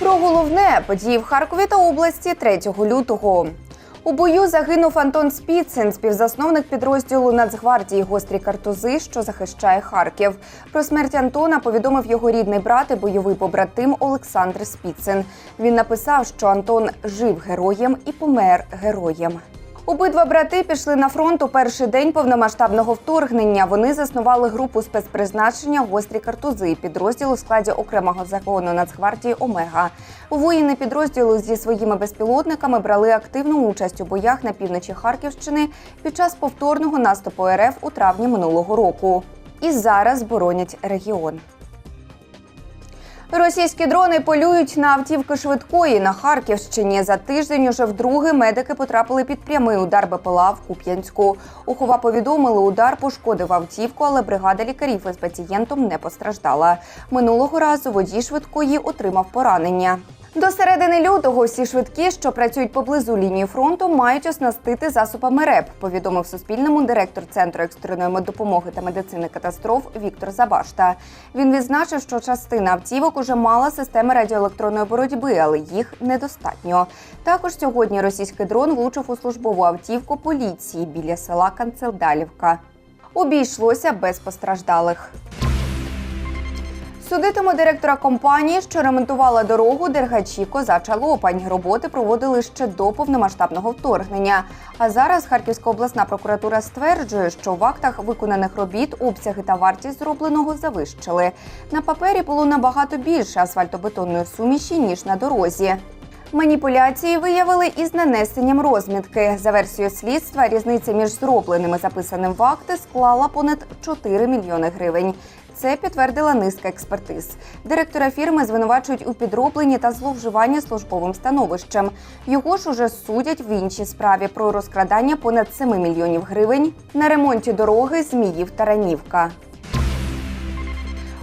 Про головне події в Харкові та області 3 лютого. У бою загинув Антон Спіцин, співзасновник підрозділу Нацгвардії гострі картузи, що захищає Харків. Про смерть Антона повідомив його рідний брат і бойовий побратим Олександр Спіцин. Він написав, що Антон жив героєм і помер героєм. Обидва брати пішли на фронт у перший день повномасштабного вторгнення. Вони заснували групу спецпризначення гострі картузи, підрозділ у складі окремого загону Нацгвардії Омега. Воїни підрозділу зі своїми безпілотниками брали активну участь у боях на півночі Харківщини під час повторного наступу РФ у травні минулого року. І зараз боронять регіон. Російські дрони полюють на автівки швидкої на Харківщині. За тиждень уже вдруге медики потрапили під прямий удар БПЛА в Куп'янську. Ухова повідомили, удар пошкодив автівку, але бригада лікарів із пацієнтом не постраждала. Минулого разу водій швидкої отримав поранення. До середини лютого всі швидкі, що працюють поблизу лінії фронту, мають оснастити засобами РЕП, повідомив Суспільному директор Центру екстреної допомоги та медицини катастроф Віктор Забашта. Він відзначив, що частина автівок уже мала системи радіоелектронної боротьби, але їх недостатньо. Також сьогодні російський дрон влучив у службову автівку поліції біля села Канцелдалівка. Обійшлося без постраждалих. Судитиму директора компанії, що ремонтувала дорогу Дергачі Козача Лопань. Роботи проводили ще до повномасштабного вторгнення. А зараз Харківська обласна прокуратура стверджує, що в актах виконаних робіт обсяги та вартість зробленого завищили. На папері було набагато більше асфальтобетонної суміші ніж на дорозі. Маніпуляції виявили із нанесенням розмітки. За версією слідства, різниця між зробленими записаним в акти склала понад 4 мільйони гривень. Це підтвердила низка експертиз. Директора фірми звинувачують у підробленні та зловживанні службовим становищем. Його ж уже судять в іншій справі про розкрадання понад 7 мільйонів гривень на ремонті дороги Зміїв Таранівка.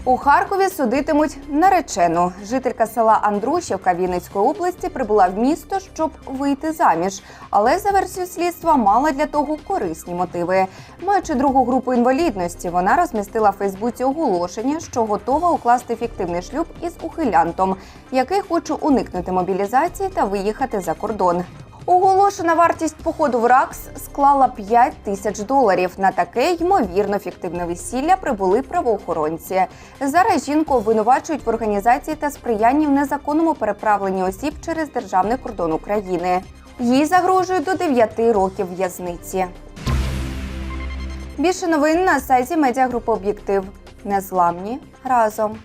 У Харкові судитимуть наречену. Жителька села Андрушівка Вінницької області прибула в місто, щоб вийти заміж. Але за версією слідства мала для того корисні мотиви. Маючи другу групу інвалідності, вона розмістила в Фейсбуці оголошення, що готова укласти фіктивний шлюб із ухилянтом, який хоче уникнути мобілізації та виїхати за кордон. Оголошена вартість походу в РАКС склала 5 тисяч доларів. На таке ймовірно фіктивне весілля прибули правоохоронці. Зараз жінку обвинувачують в організації та сприянні в незаконному переправленні осіб через державний кордон України. Їй загрожує до 9 років в'язниці. Більше новин на сайті медіагрупи Об'єктив. Незламні разом.